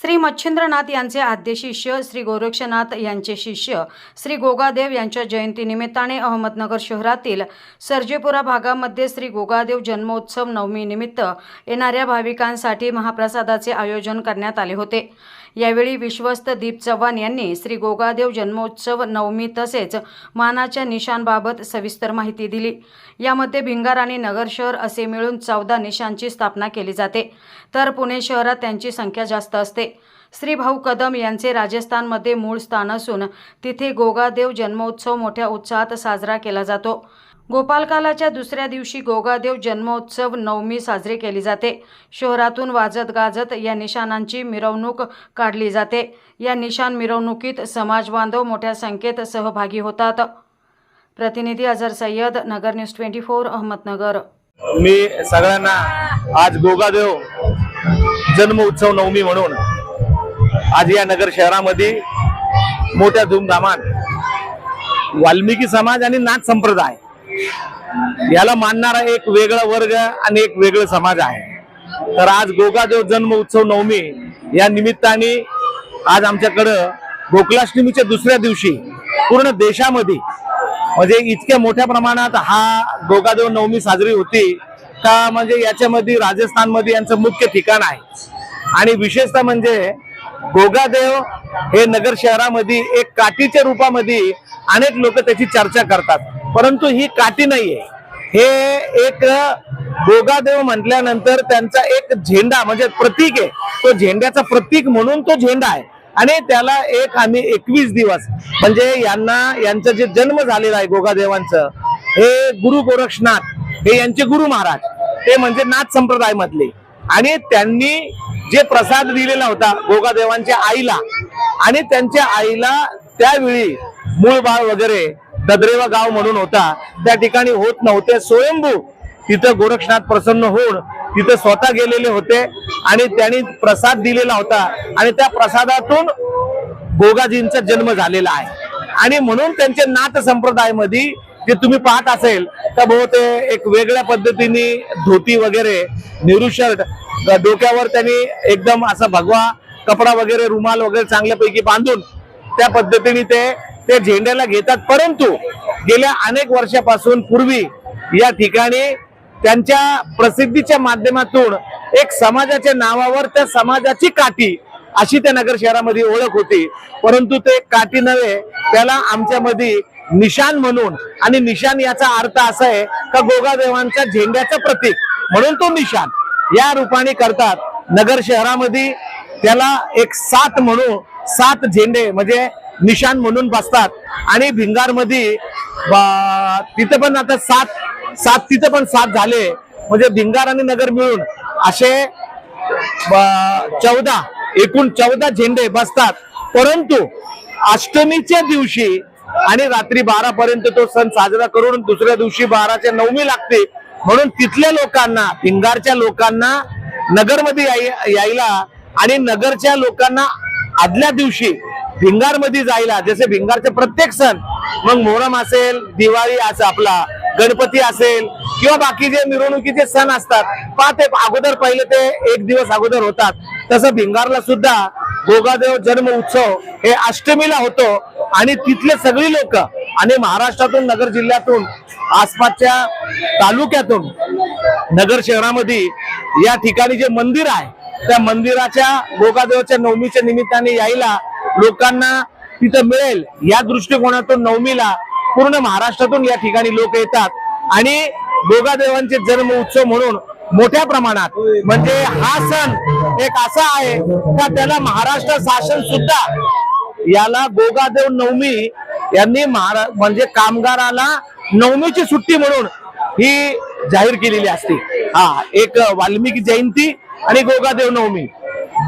श्री मच्छिंद्रनाथ यांचे आद्य शिष्य श्री गोरक्षनाथ यांचे शिष्य श्री गोगादेव यांच्या जयंतीनिमित्ताने अहमदनगर शहरातील सर्जेपुरा भागामध्ये श्री गोगादेव जन्मोत्सव नवमीनिमित्त येणाऱ्या भाविकांसाठी महाप्रसादाचे आयोजन करण्यात आले होते. यावेळी विश्वस्त दीप चव्हाण यांनी श्री गोगादेव जन्मोत्सव नवमी तसेच मानाच्या निशांबाबत सविस्तर माहिती दिली. यामध्ये भिंगार आणि नगर शहर असे मिळून चौदा निशांची स्थापना केली जाते. तर पुणे शहरात त्यांची संख्या जास्त असते. श्री भाऊ कदम यांचे राजस्थानमध्ये मूळ स्थान असून तिथे गोगादेव जन्मोत्सव मोठ्या उत्साहात साजरा केला जातो. गोपालकालाच्या दुसऱ्या दिवशी गोगादेव जन्मोत्सव नवमी साजरी केली जाते. शहरातून वाजत गाजत या निशाणांची मिरवणूक काढली जाते. या निशाण मिरवणुकीत समाज बांधव मोठ्या संख्येत सहभागी होतात. प्रतिनिधी Azhar Sayyad Nagar news twenty four Ahmednagar. मी सगळ्यांना आज गोगादेव जन्म उत्सव नवमी म्हणून आज या नगर शहरामध्ये मोठ्या धूमधामात वाल्मिकी समाज आणि नाथ संप्रदाय याला मानणारा एक वेगळा वर्ग आणि एक वेगळं समाज आहे. तर आज गोगादेव जन्म उत्सव नवमी या निमित्ताने आज आमच्याकडं गोकुलाष्टमीच्या दुसऱ्या दिवशी पूर्ण देशामध्ये म्हणजे इतक्या मोठ्या प्रमाणात हा गोगादेव नवमी साजरी होती का म्हणजे याच्यामध्ये राजस्थानमध्ये यांचं मुख्य ठिकाण आहे. आणि विशेषतः म्हणजे गोगादेव हे नगर शहरामध्ये एक काठीच्या रूपामध्ये अनेक लोक त्याची चर्चा करतात. परंतु ही काठी नाहीये. हे एक गोगादेव म्हटल्यानंतर त्यांचा एक झेंडा म्हणजे प्रतीक आहे. तो झेंड्याचा प्रतीक म्हणून तो झेंडा आहे. आणि त्याला एक आम्ही एकवीस दिवस म्हणजे यांना यांचा जे जन्म झालेला आहे गोगादेवांचं हे गुरु गोरक्षनाथ हे यांचे गुरु महाराज ते म्हणजे नाथ संप्रदाय मधले आणि त्यांनी जे प्रसाद दिलेला होता गोगादेवांच्या आईला आणि त्यांच्या आईला त्यावेळी मूळ बाळ वगैरे ददरेवा गाव म्हणून होता. त्या ठिकाणी होत नव्हते. स्वयंभू तिथं गोरक्षनाथ प्रसन्न होऊन तिथं स्वतः गेलेले होते आणि त्यांनी प्रसाद दिलेला होता आणि त्या प्रसादातून गोगाजींचा जन्म झालेला आहे. आणि म्हणून त्यांचे नाथ संप्रदायामध्ये जे तुम्ही पाहत असेल तर बहुते एक वेगळ्या पद्धतीने धोती वगैरे नेहरू शर्ट डोक्यावर त्यांनी एकदम असा भगवा कपडा वगैरे रुमाल वगैरे चांगल्यापैकी बांधून त्या पद्धतीने ते ते झेंड्याला घेतात. परंतु गेल्या अनेक वर्षापासून पूर्वी या ठिकाणी त्यांच्या प्रसिद्धीच्या माध्यमातून एक समाजाच्या नावावर त्या समाजाची काठी अशी त्या नगर शहरामध्ये ओळख होती. परंतु ते काठी नव्हे त्याला आमच्यामध्ये निशान म्हणून. आणि निशान याचा अर्थ असा आहे का गोगादेवांच्या झेंड्याचं प्रतीक. म्हणून तो निशान. या रूपाने करतात. नगर शहरामध्ये त्याला एक सात म्हणून सात झेंडे म्हणजे निशान म्हणून बसतात. आणि भिंगारमध्ये तिथं पण आता सात सात तिथं पण सात झाले. म्हणजे भिंगार आणि नगर मिळून असे ब- चौदा एकूण चौदा झेंडे बसतात. परंतु अष्टमीच्या दिवशी आणि रात्री बारा पर्यंत तो सण साजरा करून दुसऱ्या दिवशी बाराच्या नवमी लागते. म्हणून तिथल्या लोकांना भिंगारच्या लोकांना नगरमध्ये याय- यायला आणि नगरच्या लोकांना आदल्या दिवशी भिंगारमध्ये जायला जसे भिंगारचे प्रत्येक सण मग मोहरम असेल दिवाळी असं आपला गणपती असेल किंवा बाकी जे मिरवणुकीचे सण असतात पा ते अगोदर पहिले ते एक दिवस अगोदर होतात. तसं भिंगारला सुद्धा गोगादेव जन्म उत्सव हे अष्टमीला होतो आणि तिथले सगळी लोक आणि महाराष्ट्रातून नगर जिल्ह्यातून आसपासच्या तालुक्यातून नगर शहरामध्ये या ठिकाणी जे मंदिर आहे त्या मंदिराच्या गोगादेवाच्या नवमीच्या निमित्ताने यायला लोकांना तिथं मिळेल. या दृष्टिकोनातून नवमीला पूर्ण महाराष्ट्रातून या ठिकाणी लोक येतात. आणि गोगादेवांचे जन्म उत्सव म्हणून मोठ्या प्रमाणात. म्हणजे हा सण एक असा आहे का त्याला महाराष्ट्र शासन सुद्धा याला गोगादेव नवमी यांनी महारा म्हणजे कामगाराला नवमीची सुट्टी म्हणून ही जाहीर केलेली असते. हा एक वाल्मिकी जयंती आणि गोगादेव नवमी.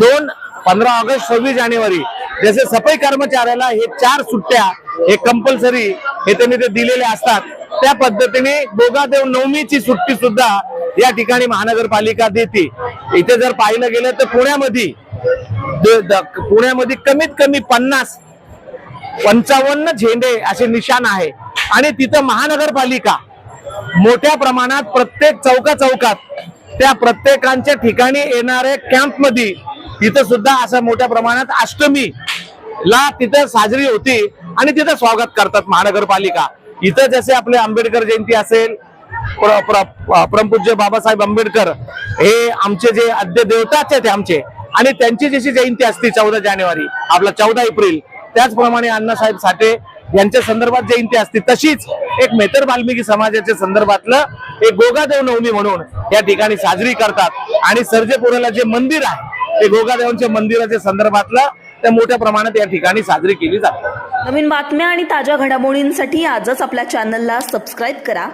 दोन पंधरा ऑगस्ट सव्वीस जानेवारी. जसे सफाई कर्मचाऱ्याला हे चार सुट्ट्या हे कंपल्सरी हे त्यांनी ते दिलेले असतात त्या पद्धतीने गोगादेव नवमीची सुट्टी सुद्धा या ठिकाणी महानगरपालिका देते. इथे जर पाहिलं गेलं तर पुण्यामध्ये पुण्यामध्ये कमीत कमी पन्नास पंचावन्न झेंडे असे निशाण आहे. आणि तिथं महानगरपालिका मोठ्या प्रमाणात प्रत्येक चौका चौकात त्या प्रत्येकांच्या ठिकाणी येणाऱ्या कॅम्पमध्ये तिथं सुद्धा असं मोठ्या प्रमाणात अष्टमी ला तिथं साजरी होती आणि तिथं स्वागत करतात महानगरपालिका. इथं जसे आपले आंबेडकर जयंती असेल परमपूज्य बाबासाहेब आंबेडकर हे आमचे जे आद्य देवताच आहेत आमचे. आणि त्यांची जशी जयंती असते चौदा जानेवारी आपला चौदा एप्रिल त्याचप्रमाणे अण्णासाहेब साठे यांच्या संदर्भात जयंती असते. तशीच एक मेतर वाल्मिकी समाजाच्या संदर्भातलं एक गोगादेव नवमी म्हणून या ठिकाणी साजरी करतात. आणि सर्जेपुराला जे मंदिर आहे ते गोगादेवांच्या मंदिराच्या संदर्भातलं त्या मोठ्या प्रमाणात या ठिकाणी साजरी केली जाते. नवीन बातम्या आणि ताज्या घडामोडींसाठी आजच आपल्या चॅनलला सबस्क्राईब करा.